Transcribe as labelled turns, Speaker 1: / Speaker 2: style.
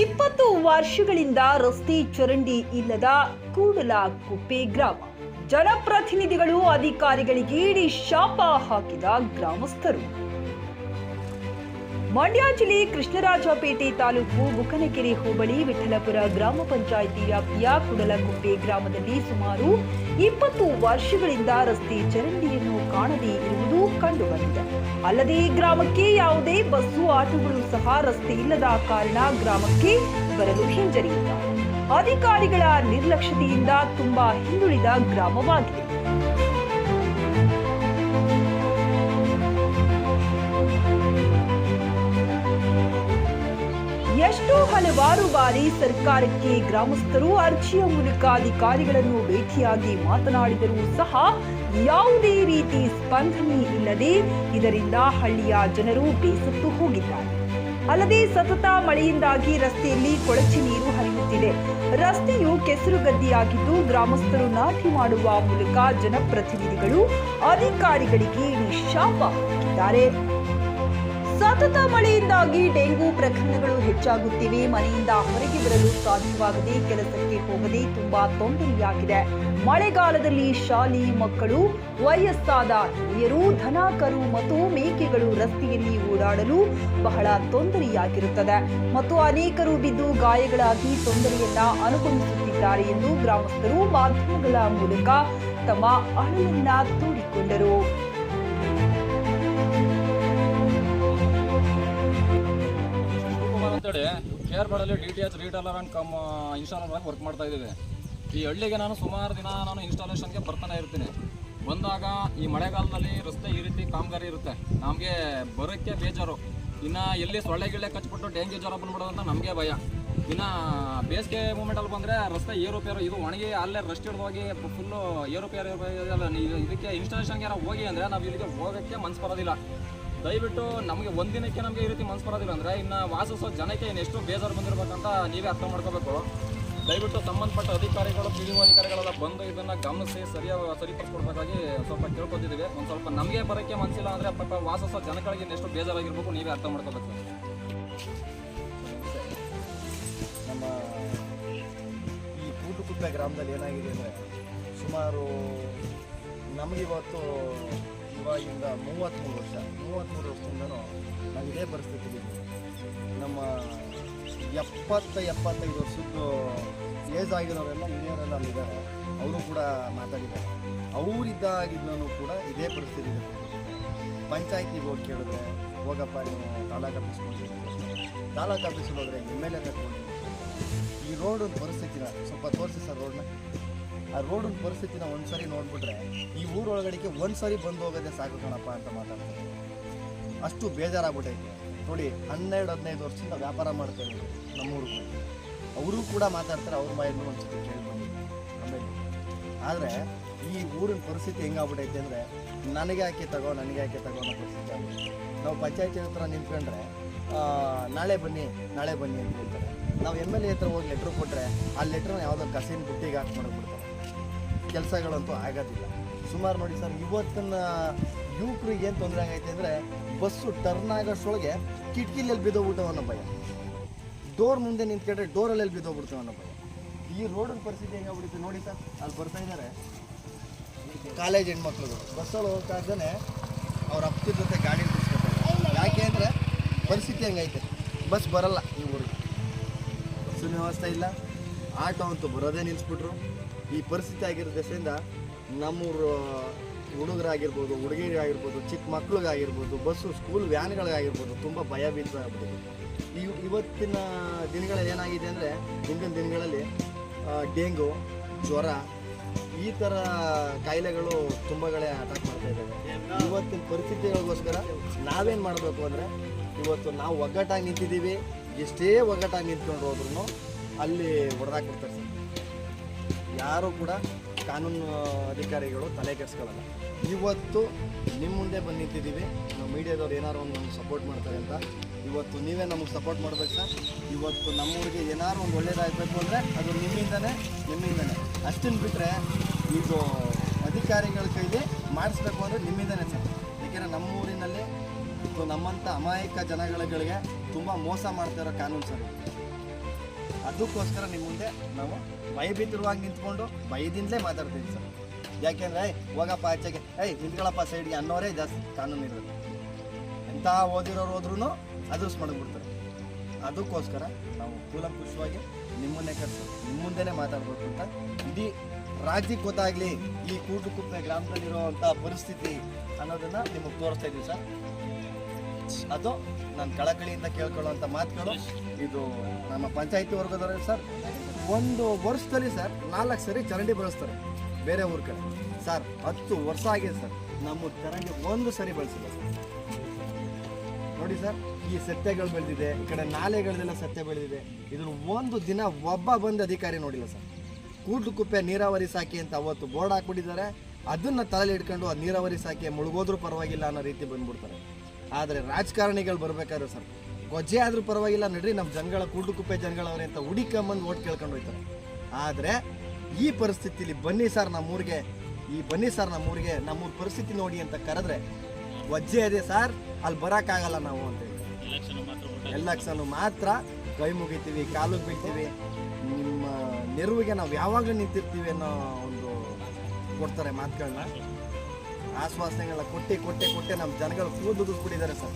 Speaker 1: ಇಪ್ಪತ್ತು ವರ್ಷಗಳಿಂದ ರಸ್ತೆ ಚರಂಡಿ ಇಲ್ಲದ ಕೂಡಲ ಕುಪ್ಪೆ ಗ್ರಾಮ. ಜನಪ್ರತಿನಿಧಿಗಳು ಅಧಿಕಾರಿಗಳಿಗೆ ಇಡೀ ಶಾಪ ಹಾಕಿದ ಗ್ರಾಮಸ್ಥರು. ಮಂಡ್ಯ ಜಿಲ್ಲೆ ಕೃಷ್ಣರಾಜಪೇಟೆ ತಾಲೂಕು ಬುಕನಕೆರೆ ಹೋಬಳಿ ವಿಠಲಪುರ ಗ್ರಾಮ ಪಂಚಾಯಿತಿ ವ್ಯಾಪ್ತಿಯ ಕುಡಲಕುಪ್ಪೆ ಗ್ರಾಮದಲ್ಲಿ ಸುಮಾರು ಇಪ್ಪತ್ತು ವರ್ಷಗಳಿಂದ ರಸ್ತೆ ಚರಂಡಿಯನ್ನು ಕಾಣದೇ ಇರುವುದು ಕಂಡುಬಂದಿದೆ. ಅಲ್ಲದೆ ಗ್ರಾಮಕ್ಕೆ ಯಾವುದೇ ಬಸ್ಸು, ಆಟೋಗಳು ಸಹ ರಸ್ತೆ ಇಲ್ಲದ ಕಾರಣ ಗ್ರಾಮಕ್ಕೆ ಬರಲು ಹಿಂಜರಿಯಿಲ್ಲ. ಅಧಿಕಾರಿಗಳ ನಿರ್ಲಕ್ಷ್ಯತೆಯಿಂದ ತುಂಬಾ ಹಿಂದುಳಿದ ಗ್ರಾಮವಾಗಿದೆ. ಎಷ್ಟೋ ಹಲವಾರು ಬಾರಿ ಸರ್ಕಾರಕ್ಕೆ ಗ್ರಾಮಸ್ಥರು ಅರ್ಜಿಯ ಮೂಲಕ ಅಧಿಕಾರಿಗಳನ್ನು ಭೇಟಿಯಾಗಿ ಮಾತನಾಡಿದರೂ ಸಹ ಯಾವುದೇ ರೀತಿ ಸ್ಪಂದನೆ ಇಲ್ಲದೆ ಇದರಿಂದ ಹಳ್ಳಿಯ ಜನರು ಬೇಸತ್ತು ಹೋಗಿದ್ದಾರೆ. ಅಲ್ಲದೆ ಸತತ ಮಳೆಯಿಂದಾಗಿ ರಸ್ತೆಯಲ್ಲಿ ಕೊಳಚೆ ನೀರು ಹರಿಯುತ್ತಿದೆ. ರಸ್ತೆಯು ಕೆಸರುಗದ್ದಿಯಾಗಿದ್ದು ಗ್ರಾಮಸ್ಥರು ನಾಟಿ ಮಾಡುವ ಮೂಲಕ ಜನಪ್ರತಿನಿಧಿಗಳು ಅಧಿಕಾರಿಗಳಿಗೆ ಶಾಪ ಹಾಕಿದ್ದಾರೆ. ಸತತ ಮಳೆಯಿಂದಾಗಿ ಡೆಂಗು ಪ್ರಕರಣಗಳು ಹೆಚ್ಚಾಗುತ್ತಿವೆ. ಮನೆಯಿಂದ ಹೊರಗೆ ಬರಲು ಸಾಧ್ಯವಾಗದೆ ಕೆಲಸಕ್ಕೆ ಹೋಗದೆ ತುಂಬಾ ತೊಂದರೆಯಾಗಿದೆ. ಮಳೆಗಾಲದಲ್ಲಿ ಶಾಲೆ ಮಕ್ಕಳು, ವಯಸ್ಸಾದ ಹಿರಿಯರು ಕರು ಮತ್ತು ಮೇಕೆಗಳು ರಸ್ತೆಯಲ್ಲಿ ಓಡಾಡಲು ಬಹಳ ತೊಂದರೆಯಾಗಿರುತ್ತದೆ. ಮತ್ತು ಅನೇಕರು ಬಿದ್ದು ಗಾಯಗಳಾಗಿ ತೊಂದರೆಯನ್ನ ಅನುಭವಿಸುತ್ತಿದ್ದಾರೆ ಎಂದು ಗ್ರಾಮಸ್ಥರು ಮಾಧ್ಯಮಗಳ ಮೂಲಕ ತಮ್ಮ ಅಳಲನ್ನ ತೋಡಿಕೊಂಡರು.
Speaker 2: ಅಂತೇಳಿ K R ಬಾಡಲ್ಲಿ D T H retailer and cum installer ಆಗಿ ವರ್ಕ್ ಮಾಡ್ತಾ ಇದ್ದೀವಿ. ಈ ಹಳ್ಳಿಗೆ ನಾನು ಸುಮಾರು ದಿನ ನಾನು ಇನ್ಸ್ಟಾಲೇಷನ್ಗೆ ಬರ್ತಾನೆ ಇರ್ತೀನಿ. ಬಂದಾಗ ಈ ಮಳೆಗಾಲದಲ್ಲಿ ರಸ್ತೆ ಈ ರೀತಿ ಕಾಮಗಾರಿ ಇರುತ್ತೆ. ನಮಗೆ ಬರೋಕ್ಕೆ ಬೇಜಾರು. ಇನ್ನು ಎಲ್ಲಿ ಸೊಳ್ಳೆ ಗಿಳ್ಳೆ ಕಚ್ಬಿಟ್ಟು ಡೆಂಗ್ಯೂ ಜ್ವರ ಬಂದ್ಬಿಡೋದಂತ ನಮಗೆ ಭಯ. ಇನ್ನು ಬೇಸಿಗೆ ಮೂಮೆಂಟಲ್ಲಿ ಬಂದರೆ ರಸ್ತೆ ಏರುಪೇರು, ಇದು ಒಣಗಿ ಅಲ್ಲೇ ರಸ್ಟ್ ಹಿಡ್ದು ಹೋಗಿ ಫುಲ್ಲು ಏರುಪೇರು ಇದಕ್ಕೆ ಇನ್ಸ್ಟಾಲೇಷನ್ಗೆ ಯಾರೋ ಹೋಗಿ ಅಂದರೆ ನಾವು ಇಲ್ಲಿಗೆ ಹೋಗೋಕ್ಕೆ ಮನ್ಸು ಬರೋದಿಲ್ಲ. ದಯವಿಟ್ಟು ನಮಗೆ ಒಂದಿನಕ್ಕೆ ನಮಗೆ ಈ ರೀತಿ ಮನ್ಸು ಬರೋದಿಲ್ಲ ಅಂದರೆ ಇನ್ನು ವಾಸಿಸೋ ಜನಕ್ಕೆ ಇನ್ನೆಷ್ಟು ಬೇಜಾರು ಬಂದಿರಬೇಕಂತ ನೀವೇ ಅರ್ಥ ಮಾಡ್ಕೋಬೇಕು. ದಯವಿಟ್ಟು ಸಂಬಂಧಪಟ್ಟ ಅಧಿಕಾರಿಗಳು ಪಿ ಡಿ ಅಧಿಕಾರಿಗಳೆಲ್ಲ ಬಂದು ಇದನ್ನು ಗಮನಿಸಿ ಸರಿಯಾಗಿ ಸರಿಪಡಿಸ್ಕೊಡ್ಬೇಕಾಗಿ ಸ್ವಲ್ಪ ಕೇಳ್ಕೊತಿದ್ದೀವಿ. ಒಂದು ಸ್ವಲ್ಪ ನಮಗೆ ಬರೋಕ್ಕೆ ಮನಸ್ಸಿಲ್ಲ ಅಂದರೆ ಪಾಪ ವಾಸಿಸೋ ಜನಗಳಿಗೆ ಇನ್ನೆಷ್ಟು ಬೇಜಾರಾಗಿರ್ಬೇಕು, ನೀವೇ ಅರ್ಥ ಮಾಡ್ಕೋಬೇಕು.
Speaker 3: ನಮ್ಮ ಈ ಕೂಟುಕುಟ್ಟ ಗ್ರಾಮದಲ್ಲಿ ಏನಾಗಿದೆ ಅಂದರೆ ಸುಮಾರು ನಮಗಿವತ್ತು ಇವಾಗಿಂದ ಮೂವತ್ತ್ಮೂರು ವರ್ಷ ಮೂವತ್ತ್ಮೂರು ವರ್ಷದಿಂದನೂ ನಾವು ಇದೇ ಪರಿಸ್ಥಿತಿ ನಮ್ಮ ಎಪ್ಪತ್ತ ಎಪ್ಪತ್ತೈದು ವರ್ಷದ್ದು ಏಜ್ ಆಗಿರೋರೆಲ್ಲ ಹಿರಿಯರೆಲ್ಲ ಅಲ್ಲಿದ್ದಾರೆ. ಅವರು ಕೂಡ ಮಾತಾಡಿದ್ದಾರೆ. ಅವರಿದ್ದಾಗಿದ್ದೂ ಕೂಡ ಇದೇ ಪರಿಸ್ಥಿತಿ ಇದೆ ಪಂಚಾಯತಿಗೆ ಹೋಗಿ ಕೇಳಿದ್ರೆ, ಹೋಗಪ್ಪ, ನೀವು ತಾಲೂಕು ಆಫೀಸ್ಗೆ ಹೋಗಿ ತಾಲೂಕು ಆಫೀಸಲ್ಲಿ ಹೋದ್ರೆ ಎಂ ಎಲ್ ಎ ಈ ರೋಡ್ ಪರಿಸ್ಥಿತಿನ ಸ್ವಲ್ಪ ತೋರಿಸಿ ಸರ್ ರೋಡ್ನ. ಆ ರೋಡಿನ ಪರಿಸ್ಥಿತಿನ ಒಂದ್ಸರಿ ನೋಡ್ಬಿಟ್ರೆ ಈ ಊರೊಳಗಡೆಗೆ ಒಂದ್ಸರಿ ಬಂದು ಹೋಗೋದೇ ಸಾಕು ಕಣಪ್ಪ ಅಂತ ಮಾತಾಡ್ತಾರೆ. ಅಷ್ಟು ಬೇಜಾರಾಗ್ಬಿಟ್ಟೈತೆ. ನೋಡಿ, ಹನ್ನೆರಡು, ಹದಿನೈದು ವರ್ಷದಿಂದ ವ್ಯಾಪಾರ ಮಾಡ್ತಾ ನಮ್ಮೂರು ಅವರು ಕೂಡ ಮಾತಾಡ್ತಾರೆ, ಅವ್ರ ಬಾಯಿಂದ ಒಂದ್ಸತಿ ಕೇಳ್ಬೋದು ಆಮೇಲೆ ಆದರೆ ಈ ಊರಿನ ಪರಿಸ್ಥಿತಿ ಹೆಂಗಾಗ್ಬಿಟ್ಟೈತೆ ಅಂದರೆ ನನಗೆ ಯಾಕೆ ತಗೋ, ನನಗೆ ಯಾಕೆ ತಗೋ ಅನ್ನೋ ಪರಿಸ್ಥಿತಿ ಆಗ್ಬಿಟ್ಟೈತೆ. ನಾವು ಪಂಚಾಯತಿ ಹತ್ರ ನಿಂತ್ಕೊಂಡ್ರೆ ನಾಳೆ ಬನ್ನಿ ನಾಳೆ ಬನ್ನಿ ಅಂತ ಹೇಳ್ತಾರೆ. ನಾವು ಎಂ ಎಲ್ ಎ ಹತ್ರ ಹೋಗಿ ಲೆಟ್ರ್ ಕೊಟ್ಟರೆ ಆ ಲೆಟ್ರನ್ನ ಯಾವುದೋ ಕಸಿನ ಬುಟ್ಟಿಗೆ ಹಾಕಿ ಮಾಡಿಬಿಡ್ತಾರೆ ಕೆಲಸಗಳಂತೂ ಆಗೋದಿಲ್ಲ. ಸುಮಾರು ನೋಡಿ ಸರ್, ಇವತ್ತಿನ ಯುವಕರಿಗೆ ಏನು ತೊಂದರೆ ಆಗೈತೆ ಅಂದರೆ ಬಸ್ಸು ಟರ್ನ್ ಆಗೋಷ್ಟೊಳಗೆ ಕಿಟಕಿಲಲ್ಲಿ ಬಿದ್ದೋಗ್ಬಿಟ್ಟವ ಅನ್ನೋ ಭಯ. ಡೋರ್ ಮುಂದೆ ನಿಂತ್ಕೊಂಡ್ರೆ ಡೋರಲ್ಲಿ ಬಿದ್ದೋಗ್ಬಿಡ್ತೇವೆ ಅನ್ನೋ ಭಯ. ಈ ರೋಡಿನ ಪರಿಸ್ಥಿತಿ ಹೆಂಗಾಗ್ಬಿಡುತ್ತೆ ನೋಡಿ ಸರ್, ಅಲ್ಲಿ ಬರ್ತಾ ಇದ್ದಾರೆ ಕಾಲೇಜ್ ಹೆಣ್ಮಕ್ಳುಗಳು. ಬಸ್ಸಲ್ಲಿ ಹೋಗ್ತಾ ಇದ್ದಾನೆ ಅವ್ರ ಜೊತೆ ಗಾಡಿ ನಿಲ್ಸ್ಕೊತಾರೆ ಯಾಕೆ ಅಂದರೆ ಪರಿಸ್ಥಿತಿ ಹೆಂಗೈತೆ ಬಸ್ ಬರಲ್ಲ ಈ ಊರಿಗೆ. ಬಸ್ಸಿನ ವ್ಯವಸ್ಥೆ ಇಲ್ಲ. ಆಟೋ ಅಂತೂ ಬರೋದೇ ನಿಲ್ಲಿಸ್ಬಿಟ್ರು ಈ ಪರಿಸ್ಥಿತಿ ಆಗಿರೋ ದೆಸೆಯಿಂದ ನಮ್ಮೂರು ಹುಡುಗರಾಗಿರ್ಬೋದು ಹುಡುಗಿರಾಗಿರ್ಬೋದು ಚಿಕ್ಕ ಮಕ್ಳಿಗಾಗಿರ್ಬೋದು, ಬಸ್ಸು, ಸ್ಕೂಲ್ ವ್ಯಾನ್ಗಳಿಗಾಗಿರ್ಬೋದು ತುಂಬ ಭಯ ಆಗ್ಬಿಟ್ಟಿದೆ ಇವ್ ಇವತ್ತಿನ ದಿನಗಳಲ್ಲಿ ಏನಾಗಿದೆ ಅಂದರೆ ಹಿಂದಿನ ದಿನಗಳಲ್ಲಿ ಡೆಂಗು, ಜ್ವರ, ಈ ಥರ ಕಾಯಿಲೆಗಳು ತುಂಬಗಳೇ ಅಟ್ಯಾಕ್ ಮಾಡ್ತಾ ಇದ್ದಾವೆ. ಇವತ್ತಿನ ಪರಿಸ್ಥಿತಿಗಳಿಗೋಸ್ಕರ ನಾವೇನು ಮಾಡಬೇಕು ಅಂದರೆ ಇವತ್ತು ನಾವು ಒಗ್ಗಟ್ಟಾಗಿ ನಿಂತಿದ್ದೀವಿ, ಎಷ್ಟೇ ಒಗ್ಗಟ್ಟಾಗಿ ನಿಂತ್ಕೊಂಡು ಹೋದ್ರು ಅಲ್ಲಿ ಹೊಡೆದಾಕ್ಬಿಡ್ತಾರೆ. ಯಾರು ಕೂಡ ಕಾನೂನು ಅಧಿಕಾರಿಗಳು ತಲೆ ಕೆಡಿಸ್ಕೊಳ್ಳಲ್ಲ ಇವತ್ತು ನಿಮ್ಮ ಮುಂದೆ ಬಂದು ನಿಂತಿದ್ದೀವಿ ನಾವು ಮೀಡಿಯಾದವ್ರು ಏನಾರು ಒಂದು ಸಪೋರ್ಟ್ ಮಾಡ್ತಾರೆ ಅಂತ. ಇವತ್ತು ನೀವೇ ನಮಗೆ ಸಪೋರ್ಟ್ ಮಾಡ್ಬೇಕು ಸರ್. ಇವತ್ತು ನಮ್ಮೂರಿಗೆ ಏನಾದ್ರು ಒಂದು ಒಳ್ಳೇದಾಗಬೇಕು ಅಂದರೆ ಅದು ನಿಮ್ಮಿಂದನೇ ನಿಮ್ಮಿಂದನೇ. ಅಷ್ಟನ್ನು ಬಿಟ್ಟರೆ ಇದು ಅಧಿಕಾರಿಗಳ ಕೈಲಿ ಮಾಡಿಸ್ಬೇಕು ಅಂದರೆ ನಿಮ್ಮಿಂದನೇ ಸರ್. ಏಕೆಂದರೆ ನಮ್ಮೂರಿನಲ್ಲಿ ನಮ್ಮಂಥ ಅಮಾಯಕ ಜನಗಳಿಗೆ ತುಂಬ ಮೋಸ ಮಾಡ್ತಾ ಇರೋ ಕಾನೂನು ಸರ್. ಅದಕ್ಕೋಸ್ಕರ ನಿಮ್ಮ ಮುಂದೆ ನಾವು ಭಯಭೀತರವಾಗಿ ನಿಂತ್ಕೊಂಡು ಭಯದಿಂದಲೇ ಮಾತಾಡ್ತೀವಿ ಸರ್. ಯಾಕೆಂದ್ರೆ ಹೋಗಪ್ಪ ಆಚೆಗೆ. ಏಯ್ ನಿಂತ್ಕೊಳ್ಳಪ್ಪ ಸೈಡ್ಗೆ ಅನ್ನೋರೇ ಜಾಸ್ತಿ ಕಾನೂನು ಇರೋದು. ಎಂಥ ಓದಿರೋರು ಹೋದ್ರೂ ಅದೃಷ್ಟ ಮಾಡಿಬಿಡ್ತಾರೆ. ಅದಕ್ಕೋಸ್ಕರ ನಾವು ಕೂಲಂಕುಷವಾಗಿ ನಿಮ್ಮನ್ನೇ ಕರೆಸಿ, ನಿಮ್ಮ ಮುಂದೆನೇ ಮಾತಾಡ್ಬೇಕು ಅಂತ ಇಡೀ ರಾಜ್ಯಕ್ಕೆ ಗೊತ್ತಾಗ್ಲಿ ಈ ಕೂಟುಕುಪ್ಪೆ ಗ್ರಾಮದಲ್ಲಿರುವಂಥ ಪರಿಸ್ಥಿತಿ ಅನ್ನೋದನ್ನ ನಿಮಗೆ ತೋರಿಸ್ತಾ ಇದ್ದೀವಿ ಸರ್. ಅದು ನಾನು ಕಳಕಳಿಯಿಂದ ಕೇಳ್ಕೊಳ್ಳುವಂಥ ಮಾತುಗಳು. ಇದು ನಮ್ಮ ಪಂಚಾಯತಿ ವರ್ಗದವರು ಸರ್, ಒಂದು ವರ್ಷದಲ್ಲಿ ಸರ್ ನಾಲ್ಕು ಸರಿ ಚರಂಡಿ ಬಳಸ್ತಾರೆ ಬೇರೆ ಊರ ಕಡೆ. ಸರ್, ಹತ್ತು ವರ್ಷ ಆಗಿದೆ ಸರ್, ನಮ್ಮ ಚರಂಡಿ ಒಂದು ಸರಿ ಬಳಸಿಲ್ಲ ಸರ್. ನೋಡಿ ಸರ್, ಈ ಸತ್ಯಗಳು ಬೆಳೆದಿದೆ, ಈ ಕಡೆ ನಾಲೆಗಳದೆಲ್ಲ ಸತ್ಯ ಬೆಳೆದಿದೆ. ಇದನ್ನು ಒಂದು ದಿನ ಒಬ್ಬ ಬಂದು ಅಧಿಕಾರಿ ನೋಡಿಲ್ಲ ಸರ್. ಕೂಡ್ಲುಕುಪ್ಪೆ ನೀರಾವರಿ ಸಾಕಿ ಅಂತ ಅವತ್ತು ಬೋರ್ಡ್ ಹಾಕ್ಬಿಟ್ಟಿದ್ದಾರೆ. ಅದನ್ನ ತಲೆಯಲ್ಲಿ ಇಟ್ಕೊಂಡು ಆ ನೀರಾವರಿ ಸಾಕಿ ಮುಳುಗೋದ್ರೂ ಪರವಾಗಿಲ್ಲ ಅನ್ನೋ ರೀತಿ ಬಂದ್ಬಿಡ್ತಾರೆ. ಆದರೆ ರಾಜಕಾರಣಿಗಳು ಬರಬೇಕಾದ್ರೆ ಸರ್ ಗೊಜ್ಜೆ ಆದರೂ ಪರವಾಗಿಲ್ಲ, ನಡ್ರಿ ನಮ್ಮ ಜನಗಳ ಕೂಡ್ಲುಕುಪ್ಪೆ ಜನಗಳವ್ರೆ ಅಂತ ಹುಡಿಕೊಂಬಂದು ಓಟ್ ಕೇಳ್ಕೊಂಡು ಹೋಯ್ತಾರೆ. ಆದರೆ ಈ ಪರಿಸ್ಥಿತಿಲಿ ಬನ್ನಿ ಸರ್ ನಮ್ಮೂರಿಗೆ, ಈ ಬನ್ನಿ ಸರ್ ನಮ್ಮೂರಿಗೆ, ನಮ್ಮೂರ ಪರಿಸ್ಥಿತಿ ನೋಡಿ ಅಂತ ಕರೆದ್ರೆ ವಜ್ಜೆ ಇದೆ ಸರ್, ಅಲ್ಲಿ ಬರೋಕ್ಕಾಗಲ್ಲ ನಾವು ಅಂತ ಎಲೆಕ್ಷನ್ ಮಾತ್ರ ಕೈ ಮುಗಿತೀವಿ ಕಾಲಿಗೆ ಬೀಳ್ತೀವಿ ನಿಮ್ಮ ನೆರವಿಗೆ ನಾವು ಯಾವಾಗಲೂ ನಿಂತಿರ್ತೀವಿ ಅನ್ನೋ ಒಂದು ಕೊಡ್ತಾರೆ ಮಾತುಗಳನ್ನ. ಆಶ್ವಾಸನೆಗಳನ್ನ ಕೊಟ್ಟಿ ಕೊಟ್ಟಿ ಕೊಟ್ಟಿ ನಮ್ಮ ಜನಗಳು ಕೂದುಗಿಸ್ಬಿಟ್ಟಿದ್ದಾರೆ ಸರ್.